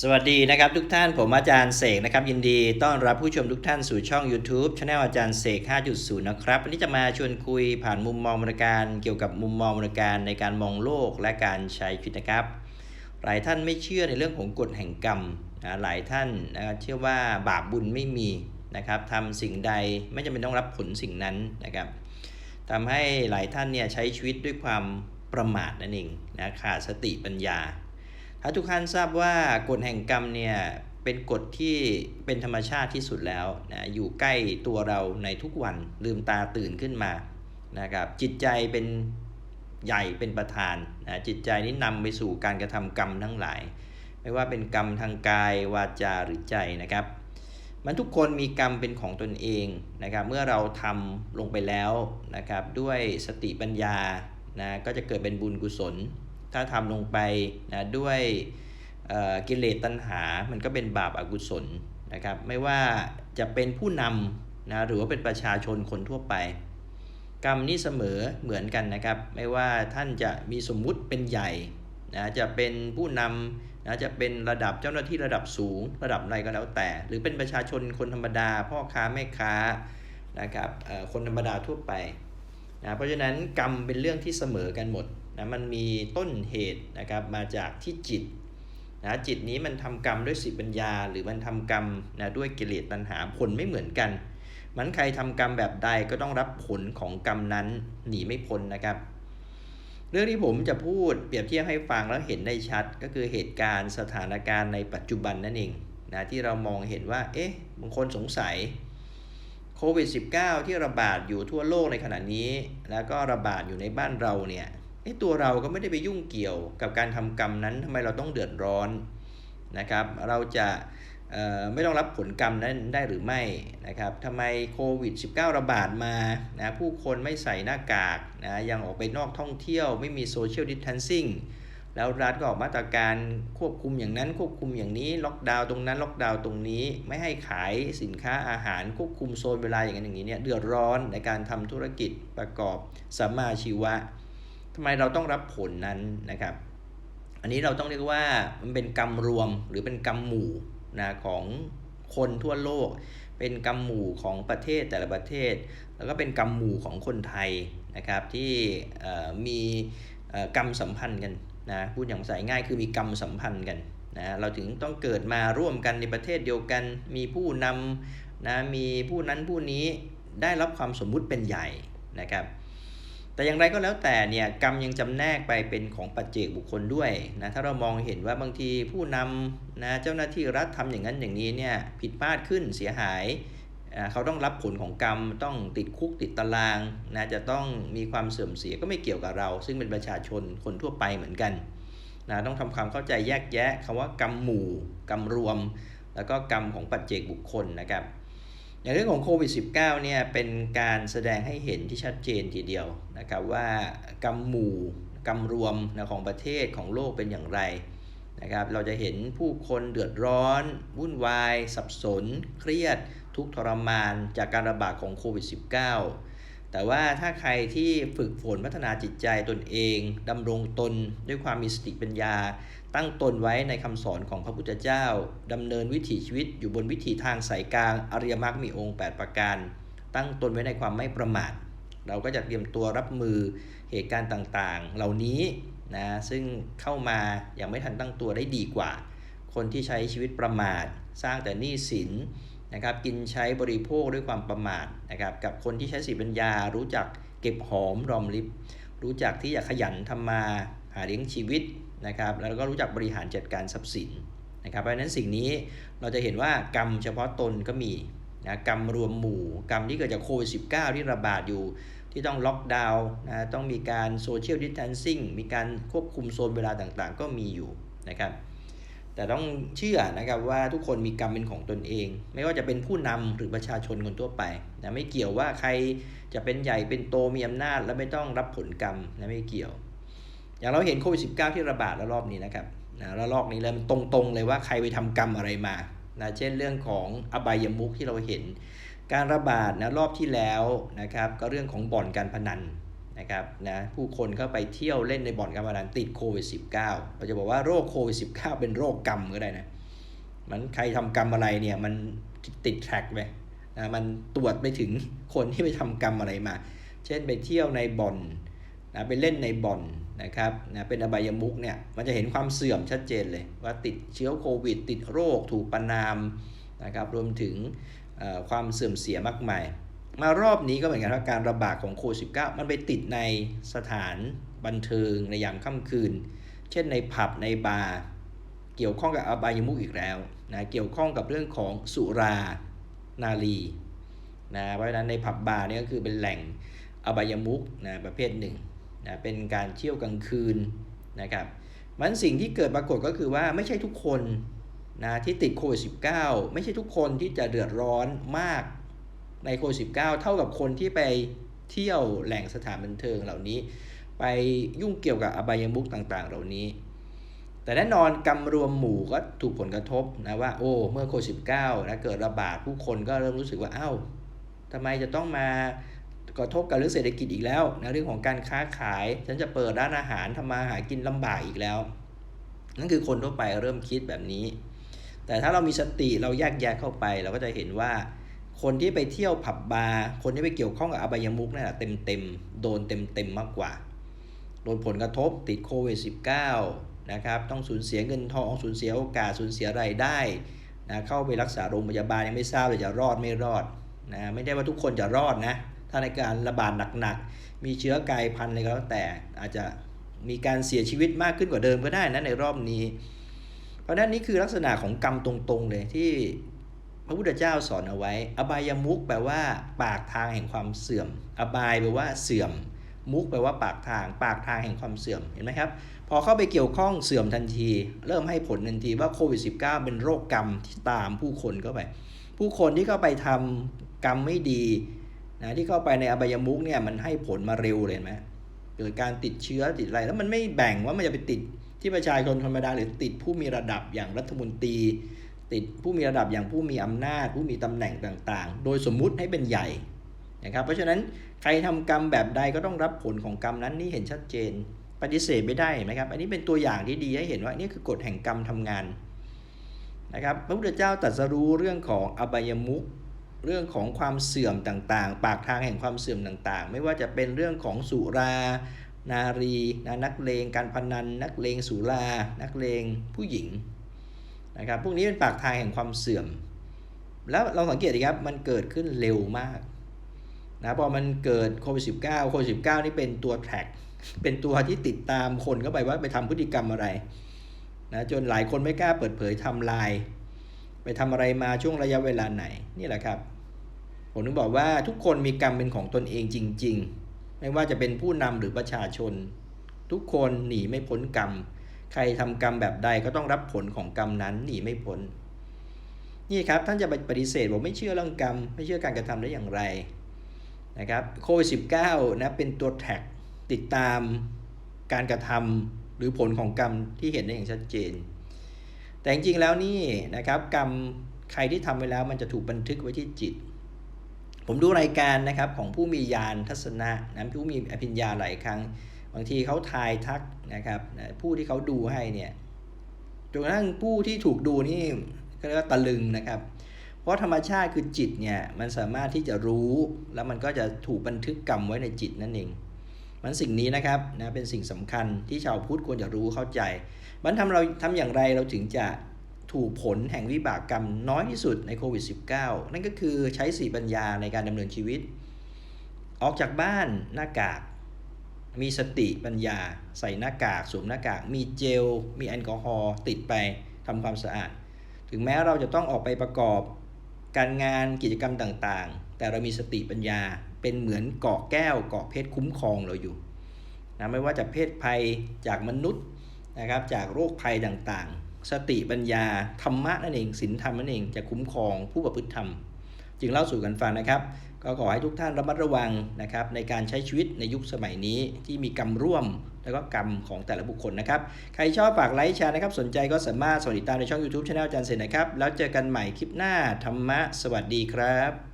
สวัสดีนะครับทุกท่านผมอาจารย์เสกนะครับยินดีต้อนรับผู้ชมทุกท่านสู่ช่อง YouTube c h anel อาจารย์เสก 5.0 นะครับวันนี้จะมาชวนคุยผ่านมุมมองบริการ เกี่ยวกับมุมมองบริการในการมองโลกและการใช้ชีวิตนะครับ หลายท่านไม่เชื่อในเรื่องของกฎแห่งกรรมนะหลายท่านนะครับเชื่อว่าบาปบุญไม่มีนะครับทำสิ่งใดไม่จำเป็นต้องรับผลสิ่งนั้นนะครับทำให้หลายท่านเนี่ยใช้ชีวิตด้วยความประมาทนั่นเองนะขาดสติปัญญา ถ้าทุกท่านทราบว่ากฎแห่งกรรมเนี่ยเป็นกฎที่เป็นธรรมชาติที่สุดแล้วนะอยู่ใกล้ตัวเราในทุกวันลืมตาตื่นขึ้นมานะครับจิตใจเป็นใหญ่เป็นประธานนะจิตใจนี้นำไปสู่การกระทำกรรมทั้งหลาย ไม่ว่าเป็นกรรมทางกายวาจาหรือใจนะครับ มันทุกคนมีกรรมเป็นของตนเองนะครับเมื่อเราทำลงไปแล้วนะครับด้วยสติปัญญานะก็จะเกิดเป็นบุญกุศล ถ้าทำลงไปนะด้วยกิเลสตัณหา มันก็เป็นบาปอากุศลนะครับ ไม่ว่าจะเป็นผู้นำนะหรือว่าเป็นประชาชนคนทั่วไป กรรมนี้เสมอเหมือนกันนะครับ ไม่ว่าท่านจะมีสมมุติเป็นใหญ่นะจะเป็นผู้นำนะจะเป็นระดับเจ้าหน้าที่ระดับสูง ระดับอะไรก็แล้วแต่ หรือเป็นประชาชนคนธรรมดา พ่อค้าแม่ค้านะครับคนธรรมดาทั่วไปนะเพราะฉะนั้นกรรมเป็นเรื่องที่เสมอกันหมด นะมันมีต้นเหตุนะครับมาจากที่จิตนะจิตนี้มันทำกรรมด้วยสิปัญญา หรือมันทำกรรมนะด้วยกิเลสตัณหาผลไม่เหมือนกัน มันใครทำกรรมแบบใดก็ต้องรับผลของกรรมนั้นหนีไม่พ้นนะครับ เรื่องที่ผมจะพูดเปรียบเทียบให้ฟังแล้วเห็นได้ชัดก็คือเหตุการณ์สถานการณ์ในปัจจุบันนั่นเองนะที่เรามองเห็นว่า เอ๊ะบางคนสงสัยโควิด -19 ที่ระบาดอยู่ทั่วโลกในขณะนี้ แล้วก็ระบาดอยู่ในบ้านเราเนี่ย เอ๊ะตัวเราก็ไม่ได้ไปยุ่งเกี่ยวกับการทำกรรมนั้นทำไมเราต้องเดือดร้อนนะครับ เราจะไม่ต้องรับผลกรรมนั้นได้หรือไม่นะครับทำไมโควิด -19 ระบาดมานะผู้คนไม่ใส่หน้ากากนะยังออกไปนอกท่องเที่ยวไม่มีโซเชียลดิสทันซิ่งแล้วรัฐก็ออกมาตรการควบคุมอย่างนั้นควบคุมอย่างนี้ล็อกดาวน์ตรงนั้นล็อกดาวน์ตรงนี้ ไม่ให้ขายสินค้าอาหารควบคุมโซนเวลาอย่างนั้นอย่างนี้เนี่ยเดือดร้อนในการทำธุรกิจประกอบสัมมาชีวะ ทำไมเราต้องรับผลนั้นนะครับ อันนี้เราต้องเรียกว่ามันเป็นกรรมรวมหรือเป็นกรรมหมู่นะของคนทั่วโลก เป็นกรรมหมู่ของประเทศแต่ละประเทศ แล้วก็เป็นกรรมหมู่ของคนไทยนะครับที่มีกรรมสัมพันธ์กันนะพูดอย่างภาษาง่ายคือมีกรรมสัมพันธ์กันนะเราถึงต้องเกิดมาร่วมกันในประเทศเดียวกัน มีผู้นำนะมีผู้นั้นผู้นี้ได้รับความสมมุติเป็นใหญ่นะครับ แต่อย่างไรก็แล้วแต่เนี่ยกรรมยังจำแนกไปเป็นของปัจเจกบุคคลด้วยนะถ้าเรามองเห็นว่าบางทีผู้นำนะเจ้าหน้าที่รัฐทำอย่างนั้นอย่างนี้เนี่ยผิดพลาดขึ้นเสียหายอ่าเขาต้องรับผลของกรรมต้องติดคุกติดตารางนะจะต้องมีความเสื่อมเสียก็ไม่เกี่ยวกับเรา ซึ่งเป็นประชาชนคนทั่วไปเหมือนกันนะต้องทำความเข้าใจแยกแยะคำว่ากรรมหมู่ กรรมรวม แล้วก็กรรมของปัจเจกบุคคลนะครับ ในเรื่องของโควิด -19 เนี่ยเป็นการแสดงให้เห็นที่ชัดเจนทีเดียวนะครับว่ากำมหมู่กำรวมนะของประเทศของโลกเป็นอย่างไรนะครับเราจะเห็นผู้คนเดือดร้อน วุ่นวาย สับสน เครียด ทุกทรมานจากการระบาดของโควิด -19 แต่ว่าถ้าใครที่ฝึกฝนพัฒนาจิตใจตนเองดำรงตนด้วยความมีสติปัญญา ตั้งตนไว้ในคำสอนของพระพุทธเจ้าดำเนินวิถีชีวิตอยู่บนวิถีทางสายกลางอริยมรรคมีองค์ 8 ประการ ตั้งตนไว้ในความไม่ประมาท เราก็จะเตรียมตัวรับมือเหตุการณ์ต่างๆ เหล่านี้นะซึ่งเข้ามาอย่างไม่ทันตั้งตัวได้ดีกว่า คนที่ใช้ชีวิตประมาท สร้างแต่หนี้สิน นะครับกินใช้บริโภคด้วยความประมาทนะครับกับคนที่ใช้สติปัญญา รู้จักเก็บหอมรอมริบ รู้จักที่จะขยันทำมาหาเลี้ยงชีวิตนะครับแล้วก็รู้จักบริหารจัดการทรัพย์สินนะครับเพราะฉะนั้นสิ่งนี้เราจะเห็นว่ากรรมเฉพาะตนก็มีนะกรรมรวมหมู่ กรรมที่เกิดจากโควิด -19 ที่ระบาดอยู่ ที่ต้องล็อกดาวน์นะต้องมีการโซเชียลดิสแทนซิ่งมีการควบคุมโซนเวลาต่างๆ ก็มีอยู่นะครับ แต่ต้องเชื่อนะครับว่าทุกคนมีกรรมเป็นของตนเอง ไม่ว่าจะเป็นผู้นำหรือประชาชนคนทั่วไปนะไม่เกี่ยวว่าใครจะเป็นใหญ่เป็นโตมีอำนาจ และไม่ต้องรับผลกรรมนะไม่เกี่ยว อย่างเราเห็นโควิด -19 ที่ระบาดระลอกนี้นะครับนะระลอกนี้เลยมันตรงๆ เลยว่าใครไปทำกรรมอะไรมานะเช่นเรื่องของอบายมุขที่เราเห็น การระบาดนะรอบที่แล้วนะครับก็เรื่องของบ่อนการพนัน นะครับนะผู้คนเข้าไปเที่ยวเล่นในบ่อนการพนันติดโควิด -19 เราจะบอกว่าโรคโควิด -19 เป็นโรคกรรมก็ได้นะมันใครทำกรรมอะไรเนี่ยมันติดแทร็กไปนะมันตรวจไปถึงคนที่ไปทำกรรมอะไรมา เช่นไปเที่ยวในบ่อนนะไปเล่นในบ่อนนะครับนะเป็นอบายมุกเนี่ยมันจะเห็นความเสื่อมชัดเจนเลย ว่าติดเชื้อโควิด ติดโรคถูกประนามนะครับรวมถึงความเสื่อมเสียมากมาย มารอบนี้ก็เหมือนกันว่าการระบาดของโควิด -19 มันไปติดในสถานบันเทิงในยามค่ำคืน เช่นในผับในบาร์เกี่ยวข้องกับอบายมุกอีกแล้วนะเกี่ยวข้องกับเรื่องของสุรานารีนะเพราะฉะนั้นในผับบาร์นี่ก็คือเป็นแหล่งอบายมุกนะประเภทหนึ่งนะเป็นการเที่ยวกลางคืนนะครับมันสิ่งที่เกิดปรากฏก็คือว่าไม่ใช่ทุกคนนะที่ติดโควิด -19 ไม่ใช่ทุกคนที่จะเดือดร้อนมาก ในโควิด -19 เท่ากับคนที่ไปเที่ยวแหล่งสถานบันเทิงเหล่านี้ ไปยุ่งเกี่ยวกับอบายมุกต่างๆ เหล่านี้ แต่แน่นอนกรรวมหมู่ก็ถูกผลกระทบนะว่าโอ้เมื่อโควิด -19 นะเกิดระบาดผู้คนก็เริ่มรู้สึกว่าอ้าวทำไมจะต้องมากระทบกับเรื่องเศรษฐกิจอีกแล้วนะเรื่องของการค้าขาย ฉันจะเปิดร้านอาหารทำมาหากินลำบากอีกแล้ว นั่นคือคนทั่วไปเริ่มคิดแบบนี้ แต่ถ้าเรามีสติเราแยกแยะเข้าไป เราก็จะเห็นว่า คนที่ไปเที่ยวผับบาร์คนที่ไปเกี่ยวข้องกับอบายมุกนั่นแหละเต็มเต็มๆโดนเต็มเต็มๆมากกว่า โดนผลกระทบติดโควิด -19 นะครับต้องสูญเสียเงินทองสูญเสียโอกาสสูญเสียรายได้นะเข้าไปรักษาโรงพยาบาลยังไม่ทราบเลยจะรอดไม่รอดนะไม่ได้ว่าทุกคนจะรอดนะถ้าในการระบาดหนักๆ มีเชื้อกลายพันธุ์อะไรก็แล้วแต่อาจจะมีการเสียชีวิตมากขึ้นกว่าเดิมก็ได้นะในรอบนี้ เพราะฉะนั้นนี่คือลักษณะของกรรมตรงๆเลยที่ พระพุทธเจ้าสอนเอาไว้ อบายมุกแปลว่า ปากทางแห่งความเสื่อม อบายแปลว่าเสื่อม มุกแปลว่าปากทาง ปากทางแห่งความเสื่อม เห็นไหมครับ พอเข้าไปเกี่ยวข้องเสื่อมทันที เริ่มให้ผลทันทีว่าโควิด -19 เป็นโรคกรรมที่ตามผู้คนเข้าไป ผู้คนที่เข้าไปทำกรรมไม่ดีนะที่เข้าไปในอบายมุกเนี่ยมันให้ผลมาเร็วเลยเห็นไหมเกิดการติดเชื้อติดอะไร แล้วมันไม่แบ่งว่ามันจะไปติดที่ประชาชนธรรมดาหรือติดผู้มีระดับอย่างรัฐมนตรี ติดผู้มีระดับอย่างผู้มีอำนาจ ผู้มีตำแหน่งต่างๆ โดยสมมุติให้เป็นใหญ่นะครับเพราะฉะนั้นใครทำกรรมแบบใดก็ต้องรับผลของกรรมนั้นนี่เห็นชัดเจน ปฏิเสธไม่ได้นไหมครับ อันนี้เป็นตัวอย่างที่ดีให้เห็นว่านี่คือกฎแห่งกรรมทำงานนะครับพระพุทธเจ้าตรัสรู้เรื่องของอบายมุขเรื่องของความเสื่อมต่างๆ ปากทางแห่งความเสื่อมต่างๆ ไม่ว่าจะเป็นเรื่องของสุรา นารี นักเลง การพนัน นักเลงสุรา นักเลงผู้หญิง นะครับพวกนี้เป็นปากทางแห่งความเสื่อม แล้วเราสังเกตดีครับมันเกิดขึ้นเร็วมากนะพอมันเกิดโควิด -19 โควิด -19 นี่เป็นตัวแท็กเป็นตัวที่ติดตามคนเข้าไปว่าไปทำพฤติกรรมอะไรนะจนหลายคนไม่กล้าเปิดเผยทำลาย ไปทำอะไรมาช่วงระยะเวลาไหนนี่แหละครับผมถึงบอกว่าทุกคนมีกรรมเป็นของตนเองจริง ๆ ไม่ว่าจะเป็นผู้นำหรือประชาชน ทุกคนหนีไม่พ้นกรรม ใครทำกรรมแบบใดก็ต้องรับผลของกรรมนั้นหนีไม่พ้นนี่ครับท่านจะปฏิเสธบอกไม่เชื่อเรื่องกรรม ไม่เชื่อการกระทำได้อย่างไรนะครับโควิด -19 นะเป็นตัวแท็กติดตามการกระทำหรือผลของกรรมที่เห็นได้อย่างชัดเจน แต่จริงๆแล้วนี่นะครับกรรมใครที่ทำไว้แล้วมันจะถูกบันทึกไว้ที่จิต ผมดูรายการนะครับของผู้มีญาณทัศนะนะผู้มีอภิญญาหลายครั้ง บางทีเขาทายทักนะครับผู้ที่เขาดูให้เนี่ยจนกระทั่งผู้ที่ถูกดูนี่ก็เรียกว่าตะลึงนะครับ เพราะธรรมชาติคือจิตเนี่ยมันสามารถที่จะรู้แล้วมันก็จะถูกบันทึกกรรมไว้ในจิตนั่นเองมันสิ่งนี้นะครับนะเป็นสิ่งสำคัญที่ชาวพุทธควรจะรู้เข้าใจมันทำเราทำอย่างไรเราถึงจะถูกผลแห่งวิบากกรรมน้อยที่สุดในโควิด -19 นั่นก็คือใช้สีปัญญาในการดำเนินชีวิต ออกจากบ้านหน้ากาก มีสติปัญญา ใส่หน้ากากสวมหน้ากาก มีเจล มีแอลกอฮอล์ติดไปทำความสะอาด ถึงแม้เราจะต้องออกไปประกอบการงานกิจกรรมต่างๆ แต่เรามีสติปัญญาเป็นเหมือนเกาะแก้วเกาะเพชรคุ้มครองเราอยู่นะไม่ว่าจะเพศภัยจากมนุษย์นะครับจากโรคภัยต่างๆ สติปัญญาธรรมะนั่นเองศีลธรรมนั่นเองจะคุ้มครองผู้ประพฤติธรรม จึงเล่าสู่กันฟังนะครับ ก็ขอให้ทุกท่านระมัดระวังนะครับในการใช้ชีวิตในยุคสมัยนี้ที่มีกรรมร่วมแล้วก็กรรมของแต่ละบุคคลนะครับ ใครชอบฝากไลค์แชร์นะครับ สนใจก็สามารถสวัสดีตามในช่อง YouTube Channel อาจารย์เสนนะครับ แล้วเจอกันใหม่คลิปหน้าธรรมะสวัสดีครับ